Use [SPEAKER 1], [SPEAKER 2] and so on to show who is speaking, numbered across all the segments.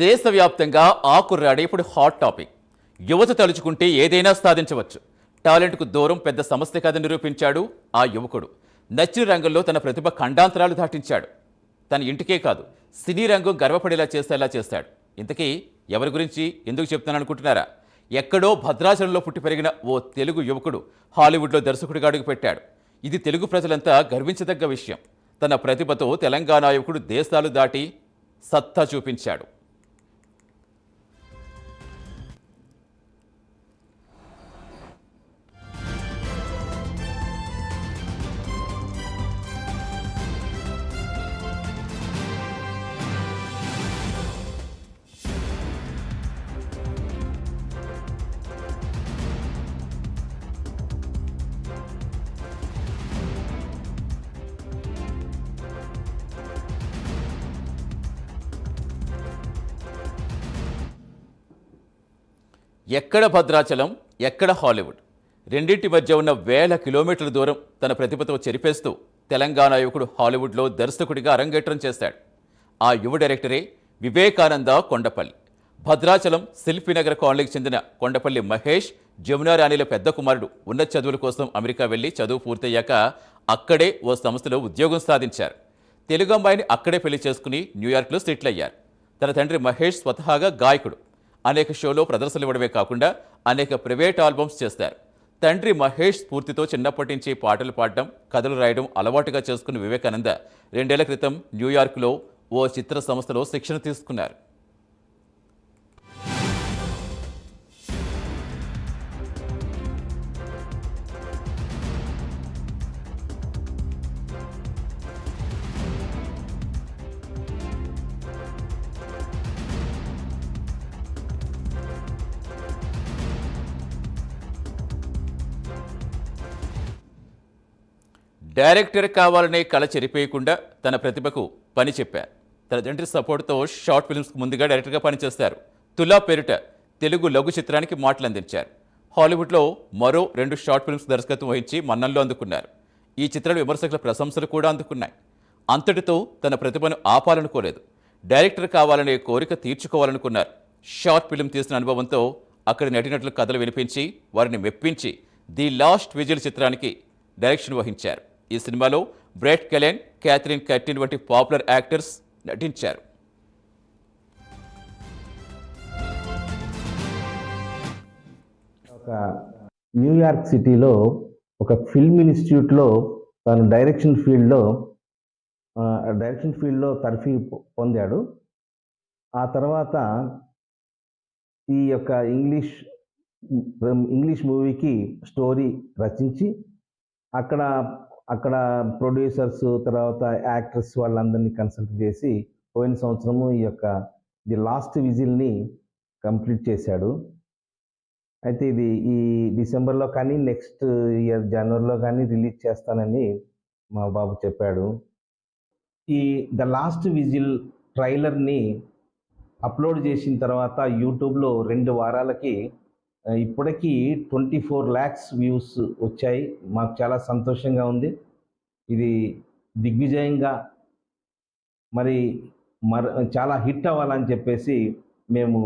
[SPEAKER 1] దేశవ్యాప్తంగా ఆకుర్రాడే ఇప్పుడు hot topic యువత తలుచుకుంటే ఏదైనా సాధించవచ్చు. టాలెంట్కు దూరం పెద్ద సమస్య కాదని నిరూపించాడు ఆ యువకుడు. నచ్చిన రంగంలో తన ప్రతిభ ఖండాంతరాలు దాటించాడు. తన ఇంటికే కాదు సినీ రంగం గర్వపడేలా చేసేలా చేశాడు. ఇంతకీ ఎవరి గురించి ఎందుకు చెప్తాను అనుకుంటున్నారా? ఎక్కడో భద్రాచలంలో పుట్టి పెరిగిన ఓ తెలుగు యువకుడు హాలీవుడ్లో దర్శకుడిగా అడుగుపెట్టాడు ఇది తెలుగు ప్రజలంతా గర్వించదగ్గ విషయం. తన ప్రతిభతో తెలంగాణ యువకుడు దేశాలు దాటి సత్తా చూపించాడు. ఎక్కడ భద్రాచలం ఎక్కడ హాలీవుడ్? రెండింటి మధ్య ఉన్న వేల కిలోమీటర్ల దూరం తన ప్రతిభతో చెరిపేస్తూ తెలంగాణ యువకుడు హాలీవుడ్లో దర్శకుడిగా అరంగేట్రం చేశాడు ఆ యువ డైరెక్టరే వివేకానంద కొండపల్లి. భద్రాచలం శిల్పినగర్ కాలనీకి చెందిన కొండపల్లి మహేష్ జమునారాణిల పెద్ద కుమారుడు ఉన్నత చదువుల కోసం అమెరికా వెళ్ళి చదువు పూర్తయ్యాక అక్కడే ఓ సంస్థలో ఉద్యోగం సాధించారు. తెలుగు అమ్మాయిని అక్కడే పెళ్ళి చేసుకుని న్యూయార్క్లో సెటిల్ అయ్యారు తన తండ్రి మహేష్ స్వతహాగా గాయకుడు. అనేక షోలో ప్రదర్శనలు ఇవ్వడమే కాకుండా అనేక ప్రైవేట్ ఆల్బమ్స్ చేస్తారు. తండ్రి మహేష్ స్ఫూర్తితో చిన్నప్పటి నుంచి పాటలు పాడడం కథలు రాయడం అలవాటుగా చేసుకున్న వివేకానంద రెండేళ్ళ క్రితం న్యూయార్క్లో ఓ చిత్ర సంస్థలో శిక్షణ తీసుకున్నారు. డైరెక్టర్ కావాలనే కళ చెరిపేయకుండా తన ప్రతిభకు పని చెప్పారు తన తండ్రి సపోర్ట్తో షార్ట్ ఫిల్మ్స్కు ముందుగా డైరెక్టర్గా పనిచేస్తారు. తులా పేరిట తెలుగు లఘు చిత్రానికి మాటలు అందించారు హాలీవుడ్లో మరో రెండు షార్ట్ ఫిల్మ్స్ దర్శకత్వం వహించి మన్నంలో అందుకున్నారు. ఈ చిత్రాలు విమర్శకుల ప్రశంసలు కూడా అందుకున్నాయి. అంతటితో తన ప్రతిభను ఆపాలనుకోలేదు. డైరెక్టర్ కావాలనే కోరిక తీర్చుకోవాలనుకున్నారు. షార్ట్ ఫిల్మ్ తీసిన అనుభవంతో అక్కడ నటినట్లు కథలు వినిపించి వారిని మెప్పించి ది లాస్ట్ విజిల్ చిత్రానికి డైరెక్షన్ వహించారు. ఈ సినిమాలో బ్రెట్ కెలెన్ క్యాథరిన్ కట్టిన్ వంటి పాపులర్ యాక్టర్స్ నటించారు.
[SPEAKER 2] ఒక న్యూయార్క్ సిటీలో ఒక ఫిల్మ్ ఇన్స్టిట్యూట్లో తను డైరెక్షన్ ఫీల్డ్లో డైరెక్షన్ ఫీల్డ్లో తర్ఫీ పొందాడు. ఆ తర్వాత ఈ యొక్క ఇంగ్లీష్ ఇంగ్లీష్ మూవీకి స్టోరీ రచించి అక్కడ అక్కడ ప్రొడ్యూసర్స్ తర్వాత యాక్టర్స్ వాళ్ళందరినీ కన్సల్ట్ చేసి పోయిన సంవత్సరము ఈ యొక్క ది లాస్ట్ విజిల్ని కంప్లీట్ చేశాడు. అయితే ఇది ఈ డిసెంబర్లో కానీ నెక్స్ట్ ఇయర్ జనవరిలో కానీ రిలీజ్ చేస్తానని మా బాబు చెప్పాడు. ఈ ద లాస్ట్ విజిల్ ట్రైలర్ని అప్లోడ్ చేసిన తర్వాత యూట్యూబ్లో రెండు వారాలకి ఇప్పటికీ ట్వంటీ ఫోర్ ల్యాక్స్ వ్యూస్ వచ్చాయి. మాకు చాలా సంతోషంగా ఉంది. ఇది దిగ్విజయంగా మరి మర చాలా హిట్ అవ్వాలని చెప్పేసి మేము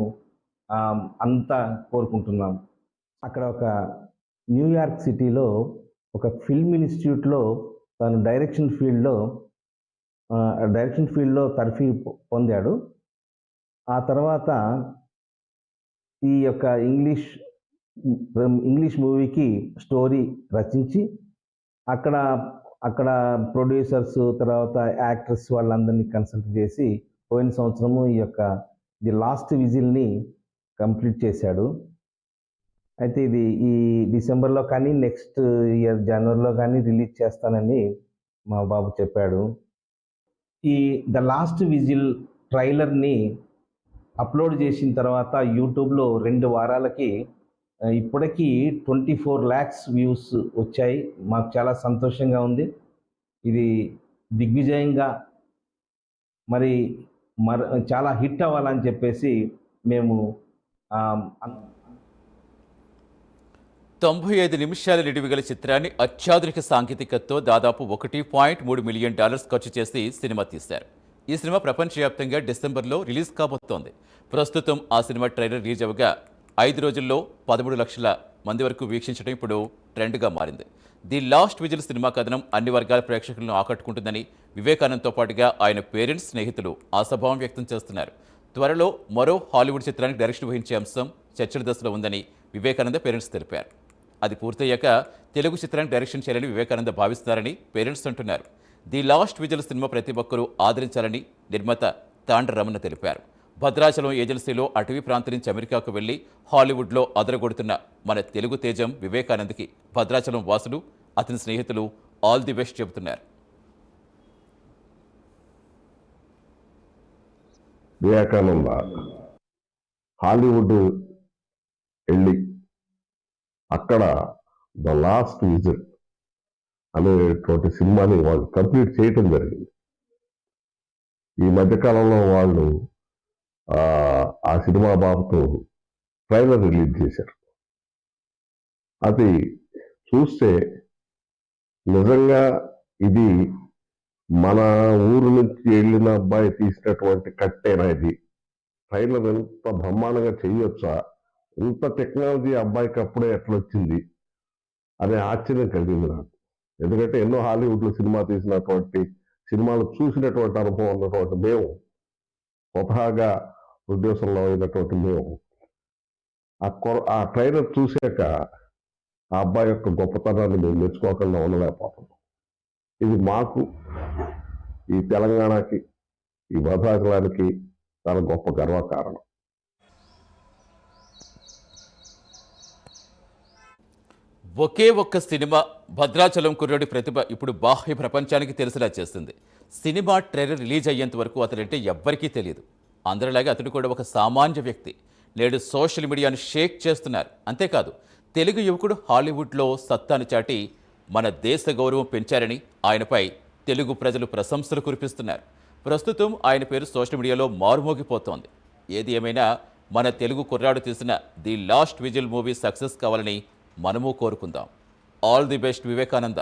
[SPEAKER 2] అంతా కోరుకుంటున్నాం. అక్కడ ఒక న్యూయార్క్ సిటీలో ఒక ఫిల్మ్ ఇన్స్టిట్యూట్లో తను డైరెక్షన్ ఫీల్డ్లో డైరెక్షన్ ఫీల్డ్లో తర్ఫీ పొందాడు. ఆ తర్వాత ఈ యొక్క ఇంగ్లీష్ ఇంగ్లీష్ మూవీకి స్టోరీ రచించి అక్కడ అక్కడ ప్రొడ్యూసర్స్ తర్వాత యాక్టర్స్ వాళ్ళందరినీ కన్సల్ట్ చేసి పోయిన సంవత్సరము ఈ యొక్క ది లాస్ట్ విజిల్ని కంప్లీట్ చేశాడు. అయితే ఇది ఈ డిసెంబర్లో కానీ నెక్స్ట్ ఇయర్ జనవరిలో కానీ రిలీజ్ చేస్తానని మా బాబు చెప్పాడు. ఈ ద లాస్ట్ విజిల్ ట్రైలర్ని అప్లోడ్ చేసిన తర్వాత యూట్యూబ్లో రెండు వారాలకి ఇప్పటికీ ట్వంటీ ఫోర్ ల్యాక్స్ వ్యూస్ వచ్చాయి. మాకు చాలా సంతోషంగా ఉంది. ఇది దిగ్విజయంగా మరి మర చాలా హిట్ అవ్వాలని చెప్పేసి మేము
[SPEAKER 1] తొంభై ఐదు నిమిషాల నిడివి గల చిత్రాన్ని అత్యాధునిక సాంకేతికతతో దాదాపు ఒకటి పాయింట్ మూడు మిలియన్ డాలర్స్ ఖర్చు చేసి సినిమా తీశారు. ఈ సినిమా ప్రపంచవ్యాప్తంగా డిసెంబర్లో రిలీజ్ కాబోతోంది. ప్రస్తుతం ఆ సినిమా ట్రైలర్ రిలీజ్ అవ్వగా ఐదు రోజుల్లో పదమూడు లక్షల మంది వరకు వీక్షించడం ఇప్పుడు ట్రెండ్గా మారింది. ది లాస్ట్ విజిల్ సినిమా కథనం అన్ని వర్గాల ప్రేక్షకులను ఆకట్టుకుంటుందని వివేకానంద్తో పాటుగా ఆయన పేరెంట్స్ స్నేహితులు ఆశాభావం వ్యక్తం చేస్తున్నారు. త్వరలో మరో హాలీవుడ్ చిత్రానికి డైరెక్షన్ వహించే అంశం చర్చల దశలో ఉందని వివేకానంద పేరెంట్స్ తెలిపారు. అది పూర్తయ్యాక తెలుగు చిత్రానికి డైరెక్షన్ చేయాలని వివేకానంద భావిస్తున్నారని పేరెంట్స్ అంటున్నారు. ది లాస్ట్ విజువల్ సినిమా ప్రతి ఒక్కరూ ఆదరించాలని నిర్మాత తాండ్ర రమణ తెలిపారు. భద్రాచలం ఏజెన్సీలో అటవీ ప్రాంతం నుంచి అమెరికాకు వెళ్ళి హాలీవుడ్లో అదరగొడుతున్న మన తెలుగు తేజం వివేకానంద్కి భద్రాచలం వాసులు అతని స్నేహితులు ఆల్ ది బెస్ట్ చెబుతున్నారు.
[SPEAKER 3] వివేకానంద హాలీవుడ్ వెళ్ళి అక్కడ ద లాస్ట్ విజిట్ అనేటువంటి సినిమాని వాళ్ళు కంప్లీట్ చేయటం జరిగింది. ఈ మధ్యకాలంలో వాళ్ళు ఆ, సినిమా బాబుతో ట్రైలర్ రిలీజ్ చేశారు. అది చూస్తే నిజంగా ఇది మన ఊరు నుంచి వెళ్ళిన అబ్బాయి తీసినటువంటి కట్టేనా ఇది? ట్రైలర్ ఎంత బ్రహ్మాండంగా చేయొచ్చా? ఇంత టెక్నాలజీ అబ్బాయికి అప్పుడే ఎట్లా వచ్చింది అనే ఆశ్చర్యం కలిగింది నాకు. ఎందుకంటే ఎన్నో హాలీవుడ్లో సినిమా తీసినటువంటి సినిమాలు చూసినటువంటి అనుభవం ఉన్నటువంటి మేము స్వతహాగా ఉద్దేశంలో అయినటువంటి మేము. ఆ కొర ఆ ట్రైలర్ చూశాక ఆ అబ్బాయి యొక్క గొప్పతనాన్ని మేము మెచ్చుకోకుండా ఉండలేకపోతున్నాం. ఇది మాకు ఈ తెలంగాణకి ఈ భద్రాచలానికి చాలా గొప్ప గర్వకారణం.
[SPEAKER 1] ఒకే ఒక్క సినిమా భద్రాచలం కుర్రాడి ప్రతిభ ఇప్పుడు బాహ్య ప్రపంచానికి తెలిసేలా చేస్తుంది. సినిమా ట్రైలర్ రిలీజ్ అయ్యేంత వరకు అతడంటే ఎవ్వరికీ తెలియదు. అందరిలాగే అతడు కూడా ఒక సామాన్య వ్యక్తి. నేడు సోషల్ మీడియాను షేక్ చేస్తున్నారు. అంతేకాదు తెలుగు యువకుడు హాలీవుడ్లో సత్తాను చాటి మన దేశ గౌరవం పెంచారని ఆయనపై తెలుగు ప్రజలు ప్రశంసలు కురిపిస్తున్నారు. ప్రస్తుతం ఆయన పేరు సోషల్ మీడియాలో మారుమోగిపోతోంది. ఏది ఏమైనా మన తెలుగు కుర్రాడు తీసిన the last whistle movie success కావాలని మనము కోరుకుందాం. All the best Vivekananda